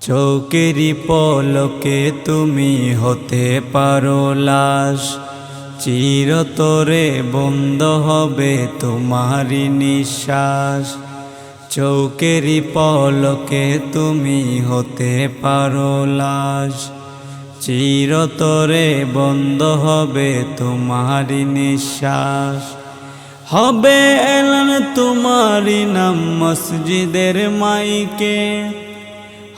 চৌকেরি পলকে তুমি হতে পারো লাশ। চিরতরে বন্ধ হবে তোমারই নিঃশ্বাস। চৌকেরি পলকে তুমি হতে পারো লাশ। চিরতরে বন্ধ হবে তোমারই নিঃশ্বাস। হবে এলান তোমারই নাম মসজিদের মাইকে।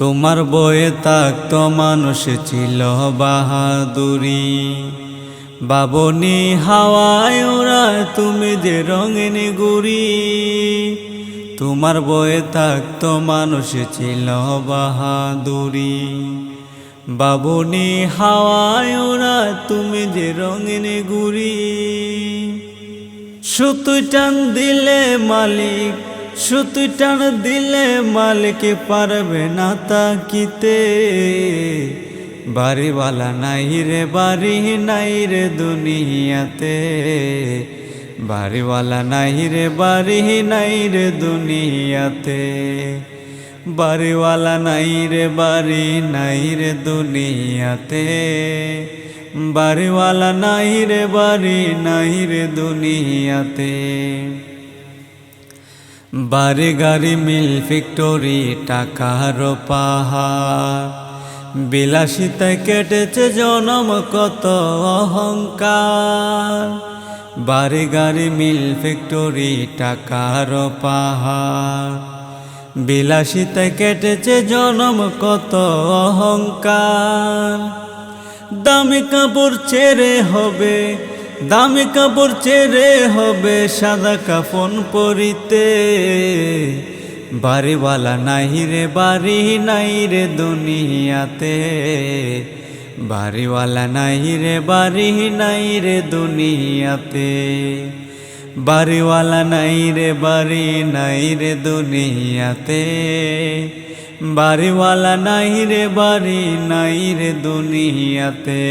তোমার বয়ে থাকতো মানুষ ছিল বাহাদুরি। বাবনি হাওয়ায় ওরা তুমি যে রঙিন গুড়ি। তোমার বয়ে থাকতো মানুষ ছিল বাহাদুরি। বাবনি হাওয়ায় ওরা তুমি যে রঙিন গুড়ি। সুতু টান দিলে মালিক সুতু টান দিলে মালিক পারবে না তাকিতে। বাড়িওয়ালা নাই রে, বাড়ি নাই রে দুনিয়াতে। বাড়িওয়ালা নাই রে, বাড়ি নাই রে দুনিয়াতে। বাড়িওয়ালা নাই রে, বাড়ি নাই রে দুনিয়াতে। বাড়িওয়ালা নাই রে, বাড়ি নাই রে দুনিয়াতে। বাড়ি গাড়ি মিল ফ্যাক্টরি, টাকার পাহাড়। বিলাসিতায় কেটেছে জনম, কত অহংকার। বাড়ি গাড়ি মিল ফ্যাক্টরি, টাকার পাহাড়। বিলাসিতায় কেটেছে জনম, কত অহংকার। দামি কাপড় ছেড়ে হবে দামি কাপড় ছেড়ে হবে সাদা কাফন পরিতে। বাড়িওয়ালা নাই রে, বাড়ি নাই রে দুনিয়াতে। বাড়িওয়ালা নাই রে, বাড়ি নাই রে দুনিয়াতে। বাড়িওয়ালা নাই রে, বাড়ি নাই রে দুনিয়াতে। বাড়িওয়ালা নাই রে, বাড়ি নাই রে দুনিয়াতে।